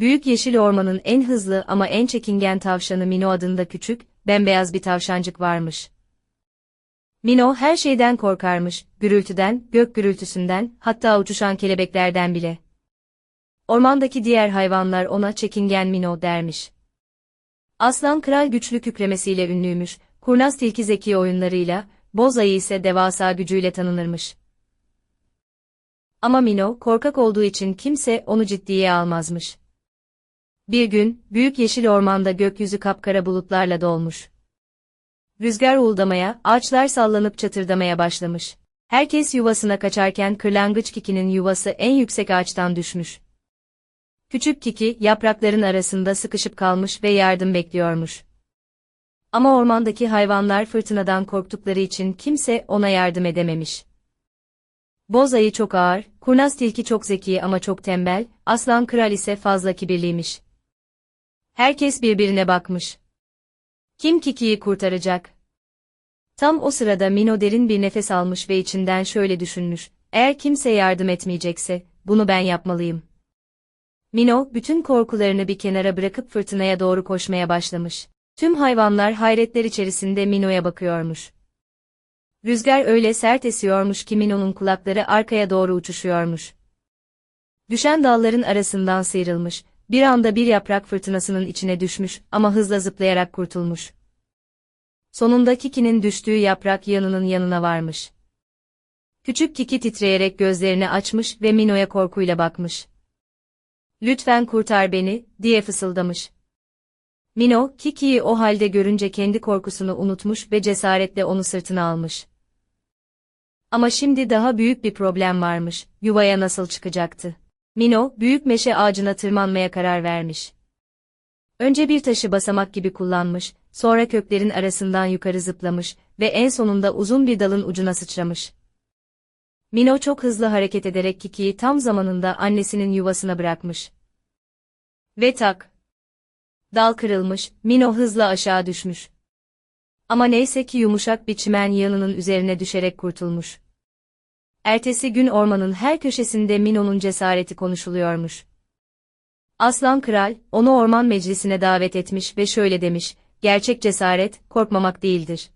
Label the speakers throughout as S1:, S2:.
S1: Büyük yeşil ormanın en hızlı ama en çekingen tavşanı Mino adında küçük, bembeyaz bir tavşancık varmış. Mino her şeyden korkarmış, gürültüden, gök gürültüsünden, hatta uçuşan kelebeklerden bile. Ormandaki diğer hayvanlar ona çekingen Mino dermiş. Aslan kral güçlü kükremesiyle ünlüymüş, kurnaz tilki zeki oyunlarıyla, boz ayı ise devasa gücüyle tanınırmış. Ama Mino, korkak olduğu için kimse onu ciddiye almazmış. Bir gün, büyük yeşil ormanda gökyüzü kapkara bulutlarla dolmuş. Rüzgar uğuldamaya, ağaçlar sallanıp çatırdamaya başlamış. Herkes yuvasına kaçarken kırlangıç Kiki'nin yuvası en yüksek ağaçtan düşmüş. Küçük Kiki, yaprakların arasında sıkışıp kalmış ve yardım bekliyormuş. Ama ormandaki hayvanlar fırtınadan korktukları için kimse ona yardım edememiş. Boz ayı çok ağır, kurnaz tilki çok zeki ama çok tembel, aslan kral ise fazla kibirliymiş. Herkes birbirine bakmış. Kim Kiki'yi kurtaracak? Tam o sırada Mino derin bir nefes almış ve içinden şöyle düşünmüş. Eğer kimse yardım etmeyecekse, bunu ben yapmalıyım. Mino, bütün korkularını bir kenara bırakıp fırtınaya doğru koşmaya başlamış. Tüm hayvanlar hayretler içerisinde Mino'ya bakıyormuş. Rüzgar öyle sert esiyormuş ki Mino'nun kulakları arkaya doğru uçuşuyormuş. Düşen dalların arasından sıyrılmış, bir anda bir yaprak fırtınasının içine düşmüş ama hızla zıplayarak kurtulmuş. Sonunda Kiki'nin düştüğü yaprak yanının yanına varmış. Küçük Kiki titreyerek gözlerini açmış ve Mino'ya korkuyla bakmış. Lütfen kurtar beni, diye fısıldamış. Mino, Kiki'yi o halde görünce kendi korkusunu unutmuş ve cesaretle onu sırtına almış. Ama şimdi daha büyük bir problem varmış, yuvaya nasıl çıkacaktı? Mino, büyük meşe ağacına tırmanmaya karar vermiş. Önce bir taşı basamak gibi kullanmış, sonra köklerin arasından yukarı zıplamış ve en sonunda uzun bir dalın ucuna sıçramış. Mino çok hızlı hareket ederek Kiki'yi tam zamanında annesinin yuvasına bırakmış. Ve tak. Dal kırılmış, Mino hızla aşağı düşmüş. Ama neyse ki yumuşak bir çimen yığınının üzerine düşerek kurtulmuş. Ertesi gün ormanın her köşesinde Mino'nun cesareti konuşuluyormuş. Aslan Kral, onu orman meclisine davet etmiş ve şöyle demiş, gerçek cesaret, korkmamak değildir.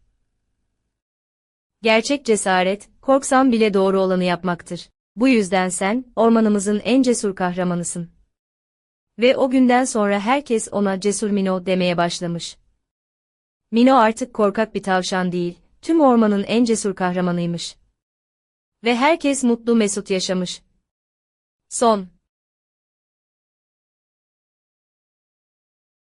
S1: Gerçek cesaret, korksan bile doğru olanı yapmaktır. Bu yüzden sen, ormanımızın en cesur kahramanısın. Ve o günden sonra herkes ona Cesur Mino demeye başlamış. Mino artık korkak bir tavşan değil, tüm ormanın en cesur kahramanıymış. Ve herkes mutlu mesut yaşamış. Son